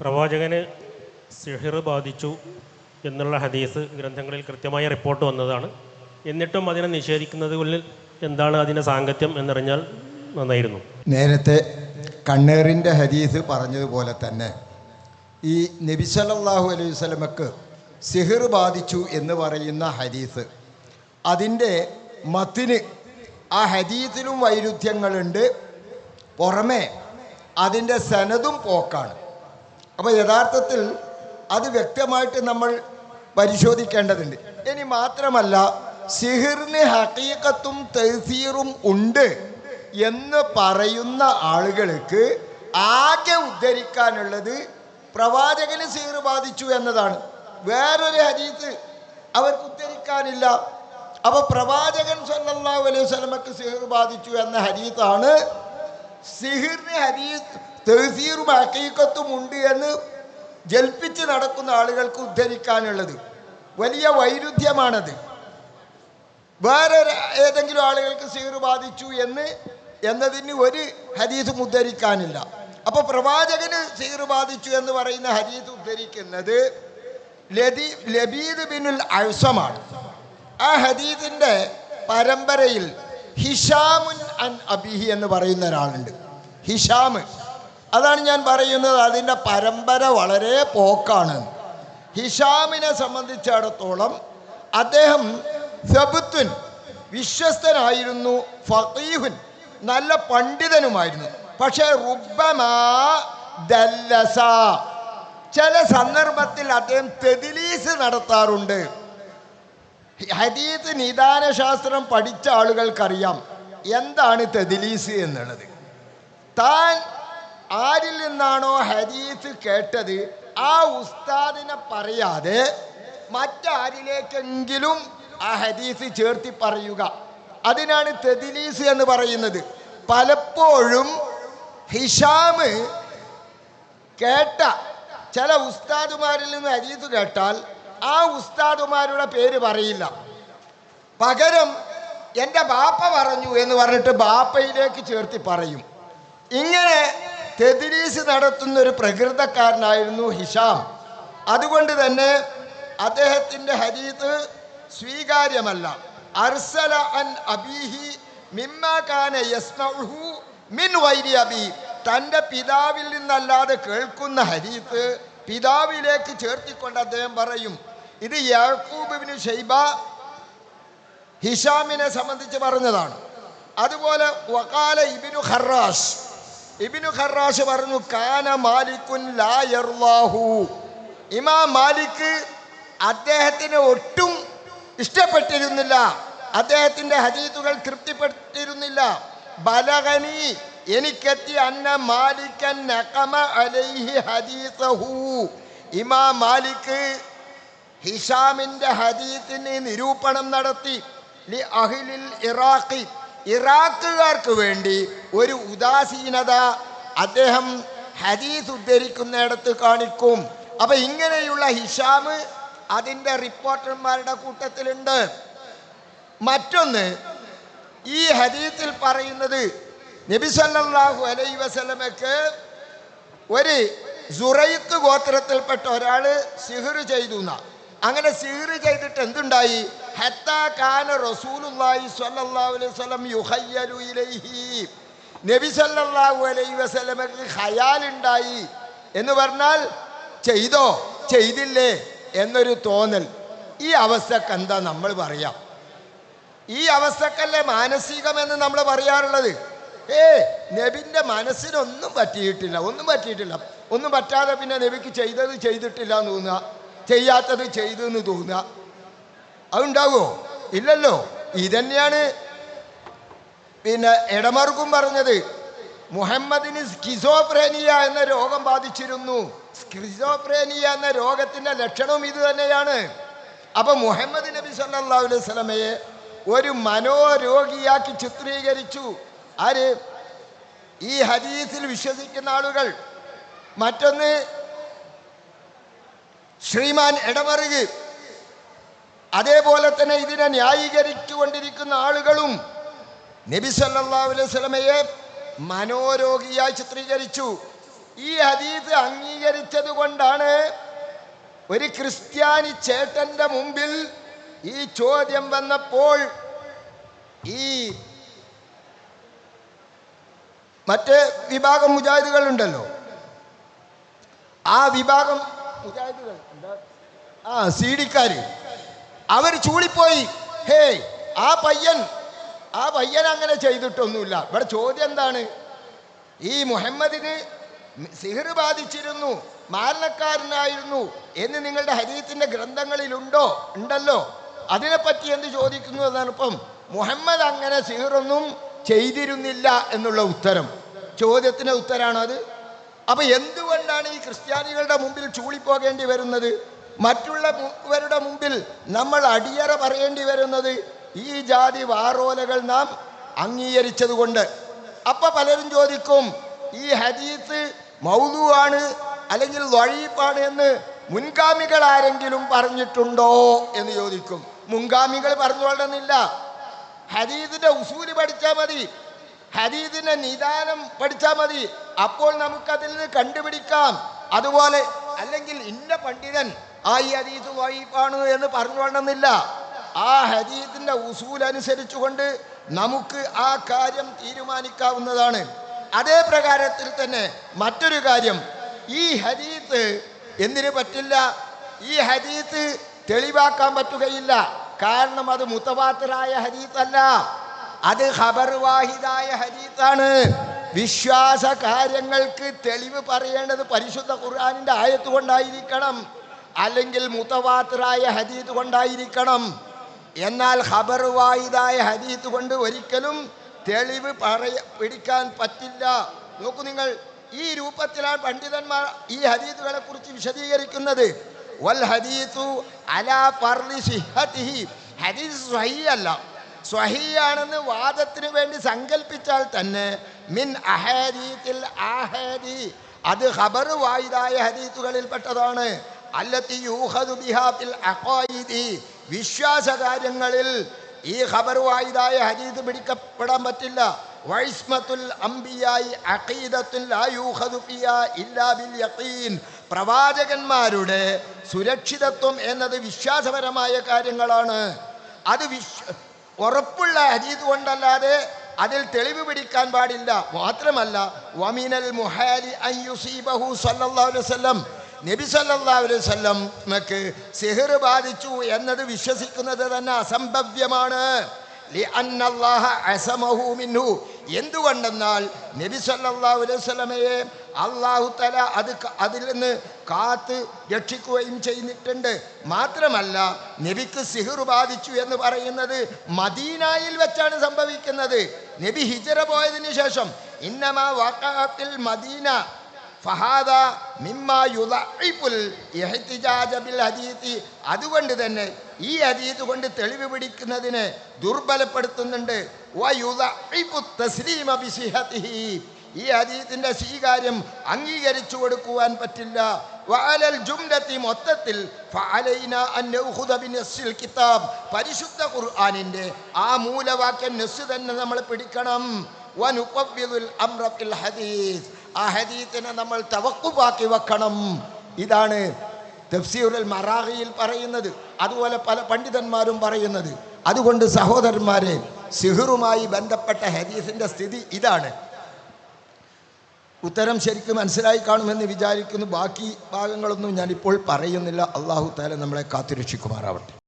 പ്രവാചകന് സിഹിർ ബാധിച്ചു എന്നുള്ള ഹദീസ് ഗ്രന്ഥങ്ങളിൽ കൃത്യമായ റിപ്പോർട്ട് വന്നതാണ്. എന്നിട്ടും അതിനെ നിഷേധിക്കുന്നതിൽ എന്താണ് അതിന്റെ സാങ്കത്യം എന്നറിഞ്ഞാൽ നന്നായിരുന്നു. നേരത്തെ കണ്ണേറിന്റെ ഹദീസ് പറഞ്ഞതുപോലെ തന്നെ ഈ നബി സല്ലല്ലാഹു അലൈഹി വസല്ലമക്ക് സിഹിർ ബാധിച്ചു എന്ന് പറയുന്ന ഹദീസ് അതിന്റെ മത്തിന് ആ ഹദീസിലും വൈരുദ്ധ്യങ്ങളുണ്ട്. പുറമേ അതിന്റെ സനതും പോക്കാണ്. അപ്പോൾ യഥാർത്ഥത്തിൽ അത് വ്യക്തമായിട്ട് നമ്മൾ പരിശോധിക്കേണ്ടതുണ്ട്. ഇനി മാത്രമല്ല സിഹിറിന് ഹക്കീക്കത്തും തഹസീറും ഉണ്ട് എന്ന് പറയുന്ന ആളുകൾക്ക് ആകെ ഉദ്ധരിക്കാനുള്ളത് പ്രവാചകന് സിഹിർ ബാധിച്ചു എന്നതാണ്. വേറൊരു ഹരീത്ത് അവർക്ക് ഉദ്ധരിക്കാനില്ല. അപ്പൊ പ്രവാചകൻ സല്ലല്ലാഹു അലൈഹി വസല്ലമക്ക് സിഹിർ ബാധിച്ചു എന്ന ഹരീത്താണ് സിഹിറിന് ഹരീസ് തഹസീറും അക്കീക്കത്തും ഉണ്ട് എന്ന് ജൽപ്പിച്ച് നടക്കുന്ന ആളുകൾക്ക് ഉദ്ധരിക്കാനുള്ളത്. വലിയ വൈരുദ്ധ്യമാണത്. വേറെ ഏതെങ്കിലും ആളുകൾക്ക് സീറ് ബാധിച്ചു എന്ന് എന്നതിന് ഒരു ഹരീസും ഉദ്ധരിക്കാനില്ല. അപ്പൊ പ്രവാചകന് സീറ് ബാധിച്ചു എന്ന് പറയുന്ന ഹദീസ് ഉദ്ധരിക്കുന്നത് ലതി ലബീദ് ബിനുൽ അഴ്സമാണ് ആ ഹദീസിന്റെ പരമ്പരയിൽ ഹിഷാമുൻ അൻ അബിഹി എന്ന് പറയുന്ന ഒരാളുണ്ട്. ഹിഷാം അതാണ് ഞാൻ പറയുന്നത്. അതിന്റെ പരമ്പര വളരെ പോക്കാണ്. ഹിഷാമിനെ സംബന്ധിച്ചിടത്തോളം അദ്ദേഹം സബുത്തുൻ വിശ്വസ്തനായിരുന്നു ഫീഹുൻ നല്ല പണ്ഡിതനുമായിരുന്നു. പക്ഷേ ദല്ലസ. ചില സന്ദർഭത്തിൽ അദ്ദേഹം തെതിലീസ് നടത്താറുണ്ട്. ഹദീത്ത് നിദാനശാസ്ത്രം പഠിച്ച ആളുകൾക്കറിയാം എന്താണ് തെതിലീസ് എന്നുള്ളത്. താൻ ആരിൽ നിന്നാണോ ഹദീസ് കേട്ടത്? ആ ഉസ്താദിനെ പറയാതെ മറ്റാരിലേക്കെങ്കിലും ആ ഹദീസ് ചേർത്തി പറയുക. അതിനാണ് തെദിലീസ് എന്ന് പറയുന്നത്. പലപ്പോഴും ഹിഷാമ് കേട്ട ചില ഉസ്താദുമാരിൽ നിന്ന് ഹദീസ് കേട്ടാൽ ആ ഉസ്താദുമാരുടെ പേര് പറയില്ല. പകരം എന്റെ ബാപ്പ പറഞ്ഞു എന്ന് പറഞ്ഞിട്ട് ബാപ്പയിലേക്ക് ചേർത്തി പറയും. ഇങ്ങനെ തെദിരീസ് നടത്തുന്ന ഒരു പ്രകൃതക്കാരനായിരുന്നു ഹിഷാം അതുകൊണ്ട് തന്നെ അദ്ദേഹത്തിന്റെ ഹരീത് സ്വീകാര്യമല്ല. അർസല അൻ അബീഹി മിമ്മ കാന യസ്മഉഹു മിൻ വൈരി അബി. തന്റെ പിതാവിൽ നിന്നല്ലാതെ കേൾക്കുന്ന ഹരീത്ത് പിതാവിലേക്ക് ചേർത്തിക്കൊണ്ട് അദ്ദേഹം പറയും ഇത് യാക്കൂബിന് ഷൈബ ഹിഷാമിനെ സംബന്ധിച്ച് പറഞ്ഞതാണ്. അതുപോലെ വക്കാല ഇബിനു ഖറാഷ് ഇബിനു ഖറാഷ് പറഞ്ഞു കാന മാലിക്കുൻ ലായർവാഹു ഇമാം മാലിക് അദ്ദേഹത്തിന് ഒട്ടും ഇഷ്ടപ്പെട്ടിരുന്നില്ല. അദ്ദേഹത്തിന്റെ ഹദീത്തുകൾ തൃപ്തിപ്പെട്ടിരുന്നില്ല. ബലഗനി എനിക്കെത്തി അന്ന മാലിക്കൻ നഖമ അലൈഹി ഹദീസഹു. ഇമാം മാലിക്ക് ഹിഷാമിന്റെ ഹദീത്തിന് നിരൂപണം നടത്തി. ലി അഹിലിൽ ഇറാഖി ഇറാഖുകാർക്ക് വേണ്ടി ഒരു ഉദാസീനത അദ്ദേഹം ഹദീസ് ഉദ്ധരിക്കുന്നിടത്ത് കാണിക്കും. അപ്പൊ ഇങ്ങനെയുള്ള ഹിഷാം അതിന്റെ റിപ്പോർട്ടർമാരുടെ കൂട്ടത്തിലുണ്ട്. മറ്റൊന്ന് ഈ ഹദീത്തിൽ പറയുന്നത് നബി സല്ലല്ലാഹു അലൈ വസല്ലമക്ക് ഒരു സുറൈത്ത് ഗോത്രത്തിൽപ്പെട്ട ഒരാൾ സിഹിർ ചെയ്തു എന്നാ. അങ്ങനെ സിഹിർ ചെയ്തിട്ട് എന്തുണ്ടായി? ഹത്താ കാന റസൂലുല്ലാഹി സ്വല്ലല്ലാഹു അലൈഹി വസല്ലം യുഹയ്യലു ഇലൈഹി. നബി സല്ലല്ലാഹു അലൈഹി വസല്ലമക്ക് ഖയാലുണ്ടായി എന്ന് പറഞ്ഞാൽ ചെയ്തോ? ചെയ്തില്ലേ? എന്നൊരു തോന്നൽ. ഈ അവസ്ഥക്ക് എന്താ നമ്മൾ പറയാം? ഈ അവസ്ഥക്കല്ലേ മാനസികമെന്ന് നമ്മൾ പറയാറുള്ളത്? ഏ നബിന്റെ മനസ്സിനൊന്നും പറ്റിയിട്ടില്ല ഒന്നും പറ്റിയിട്ടില്ല. ഒന്നും പറ്റാതെ പിന്നെ നബിക്ക് ചെയ്തത് ചെയ്തിട്ടില്ല എന്ന് തോന്നുക ചെയ്യാത്തത് ചെയ്തു എന്ന് തോന്നുക. അതുണ്ടാകുമോ ഇല്ലല്ലോ. ഇതന്നെയാണ് പിന്നെ എടമർക്കും പറഞ്ഞത് മുഹമ്മദിന് സ്കിസോഫ്രേനിയ എന്ന രോഗം ബാധിച്ചിരുന്നു. സ്കിസോഫ്രേനിയ എന്ന രോഗത്തിന്റെ ലക്ഷണവും ഇത് തന്നെയാണ്. അപ്പൊ മുഹമ്മദ് നബി സല്ലല്ലാഹു അലൈഹി ഒരു മനോരോഗിയാക്കി ചിത്രീകരിച്ചു. ആര്? ഈ ഹദീസിൽ വിശ്വസിക്കുന്ന ആളുകൾ. മറ്റൊന്ന് ശ്രീമാൻ ഇടമറുക് അതേപോലെ തന്നെ ഇതിനെ ന്യായീകരിച്ചുകൊണ്ടിരിക്കുന്ന ആളുകളും നബി സല്ലല്ലാഹു അലൈഹി വസല്ലമയെ മനോരോഗിയായി ചിത്രീകരിച്ചു. ഈ ഹദീസ് അംഗീകരിച്ചത് കൊണ്ടാണ് ഒരു ക്രിസ്ത്യാനി ചേട്ടന്റെ മുമ്പിൽ ഈ ചോദ്യം വന്നപ്പോൾ ഈ മറ്റ് വിഭാഗം മുജാഹിദുകളുണ്ടല്ലോ ആ വിഭാഗം മുജാഹിദുകൾ? ആ സീഡിക്കാര് അവർ ചൂളിപ്പോയി. ഹേ ആ പയ്യൻ ആ പയ്യൻ അങ്ങനെ ചെയ്തിട്ടൊന്നുമില്ല. ഇവിടെ ചോദ്യം എന്താണ്? ഈ മുഹമ്മദിന് സിഹിർ ബാധിച്ചിരുന്നു മാരണക്കാരനായിരുന്നു എന്ന് നിങ്ങളുടെ ഹരീത്തിന്റെ ഗ്രന്ഥങ്ങളിലുണ്ടോ? ഉണ്ടല്ലോ. അതിനെപ്പറ്റി എന്ത് ചോദിക്കുന്നു എന്നാണ് ഇപ്പം മുഹമ്മദ് അങ്ങനെ സിഹിറൊന്നും ചെയ്തിരുന്നില്ല എന്നുള്ള ഉത്തരം. ചോദ്യത്തിന് ഉത്തരാണ് അത്? അപ്പൊ എന്തുകൊണ്ടാണ് ഈ ക്രിസ്ത്യാനികളുടെ മുമ്പിൽ ചൂളിപ്പോകേണ്ടി വരുന്നത്? മറ്റുള്ളവരുടെ മുമ്പിൽ നമ്മൾ അടിയറ പറയേണ്ടി വരുന്നത് ഈ ജാതി വാറോലകൾ നാം അംഗീകരിച്ചതുകൊണ്ട്. അപ്പൊ പലരും ചോദിക്കും ഈ ഹദീസ് ആണ് അല്ലെങ്കിൽ വഴീപ്പാണ് എന്ന് മുൻഗാമികൾ ആരെങ്കിലും പറഞ്ഞിട്ടുണ്ടോ എന്ന് ചോദിക്കും. മുൻഗാമികൾ പറഞ്ഞുകൊള്ളുന്നില്ല. ഹദീദിന്റെ ഉസൂൽ പഠിച്ചാൽ മതി. ഹദീദിന്റെ നിദാനം പഠിച്ചാൽ മതി. അപ്പോൾ നമുക്കതിൽ നിന്ന് കണ്ടുപിടിക്കാം. അതുപോലെ അല്ലെങ്കിൽ ഇന്ന പണ്ഡിതൻ ആ ഈ ഹദീസ് വായിപ്പാണ് എന്ന് പറഞ്ഞുകൊള്ളുന്നില്ല. ആ ഹരീത്തിന്റെ ഉസൂൽ അനുസരിച്ചുകൊണ്ട് നമുക്ക് ആ കാര്യം തീരുമാനിക്കാവുന്നതാണ്. അതേ പ്രകാരത്തിൽ തന്നെ മറ്റൊരു കാര്യം ഈ ഹരീത്ത് എന്തിനു പറ്റില്ല? ഈ ഹരീത്ത് തെളിവാക്കാൻ പറ്റുകയില്ല. കാരണം അത് മുത്തവാത്തരായ ഹരീത്തല്ല. അത് ഖബർ ഹരീത്താണ്. വിശ്വാസ കാര്യങ്ങൾക്ക് തെളിവ് പറയേണ്ടത് പരിശുദ്ധ ഖുർആാനിന്റെ ആയത്ത് കൊണ്ടായിരിക്കണം അല്ലെങ്കിൽ മുത്തവാത്തരായ ഹരീത് കൊണ്ടായിരിക്കണം. എന്നാൽ ഹബറുവായിതായ ഹരീത്ത് കൊണ്ട് ഒരിക്കലും തെളിവ് പറയ പിടിക്കാൻ പറ്റില്ല. നോക്കൂ നിങ്ങൾ ഈ രൂപത്തിലാണ് പണ്ഡിതന്മാർ ഈ ഹദീത്തുകളെ കുറിച്ച് വിശദീകരിക്കുന്നത്. വൽ ഹദീത്തു അലാ പർലി സിഹ്ഹതിഹി. ഹദീസ് സ്വഹിയല്ല സ്വഹിയാണെന്ന് വാദത്തിന് വേണ്ടി സങ്കല്പിച്ചാൽ തന്നെ മിൻ അഹദീത്തിൽ ആഹദി. അത് ഖബർ വായിദായ ഹദീത്തുകളിൽപ്പെട്ടതാണ്. അല്ലത്തി യൂഹദു ബിഹാ ഫിൽ അഖായിദി. വിശ്വാസ കാര്യങ്ങളിൽ ഈ ഖബർ ഹദീദ് പിടിക്കപ്പെടാൻ പറ്റില്ല. വൈസ്മത്തുൽ അംബിയായി അഖീദത്തുൽ ഇല്ലാ ബിൽ യഖീൻ. പ്രവാചകന്മാരുടെ സുരക്ഷിതത്വം എന്നത് വിശ്വാസപരമായ കാര്യങ്ങളാണ്. അത് വിശ്വ ഉറപ്പുള്ള ഹരീദ് കൊണ്ടല്ലാതെ അതിൽ തെളിവ് പിടിക്കാൻ പാടില്ല. മാത്രമല്ല വമിനൽ മുഹാലി അൻ യുസീബഹു സല്ലല്ലാഹു അലൈഹി വസല്ലം നബി സല്ലല്ലാഹു അലൈഹി വസല്ലംക്ക് സിഹർ ബാധിച്ചു എന്നത് വിശ്വസിക്കുന്നത് തന്നെ അസംഭവ്യമാണ്. എന്തുകൊണ്ടെന്നാൽ നബി അള്ളാഹു തല അത് അതിൽ നിന്ന് കാത്ത് രക്ഷിക്കുകയും ചെയ്തിട്ടുണ്ട്. മാത്രമല്ല നബിക്ക് സിഹിർ ബാധിച്ചു എന്ന് പറയുന്നത് മദീനായിൽ വെച്ചാണ് സംഭവിക്കുന്നത്. നബി ഹിജറ പോയതിനു ശേഷം ഇന്നമാ വാക്കാത്തിൽ മദീന അതുകൊണ്ട് തന്നെ ഈ ഹദീത് കൊണ്ട് തെളിവ് പിടിക്കുന്നതിനെ ദുർബലപ്പെടുത്തുന്നുണ്ട്. ഈ ഹദീത്തിന്റെ സ്വീകാര്യം അംഗീകരിച്ചു കൊടുക്കുവാൻ പറ്റില്ല. വഅലൽ ജുംലത്തി മൊത്തത്തിൽ കിതാബ്. പരിശുദ്ധ ഖുർആനിന്റെ ആ മൂലവാക്യം നെസ് തന്നെ നമ്മൾ പിടിക്കണം. അംറ ഫിൽ ഹദീസ്. ആ ഹദീത്തിനെ നമ്മൾ തവക്കുപാക്കി വെക്കണം. ഇതാണ് തഫ്സീറുൽ മറാഹിയിൽ പറയുന്നത്. അതുപോലെ പല പണ്ഡിതന്മാരും പറയുന്നത്. അതുകൊണ്ട് സഹോദരന്മാരെ സിഹറുമായി ബന്ധപ്പെട്ട ഹദീസിന്റെ സ്ഥിതി ഇതാണ്. ഉത്തരം ശരിക്കും മനസ്സിലായി കാണുമെന്ന് വിചാരിക്കുന്നു. ബാക്കി ഭാഗങ്ങളൊന്നും ഞാനിപ്പോൾ പറയുന്നില്ല. അള്ളാഹു താല നമ്മളെ കാത്തുരക്ഷിക്കുമാറാവട്ടെ.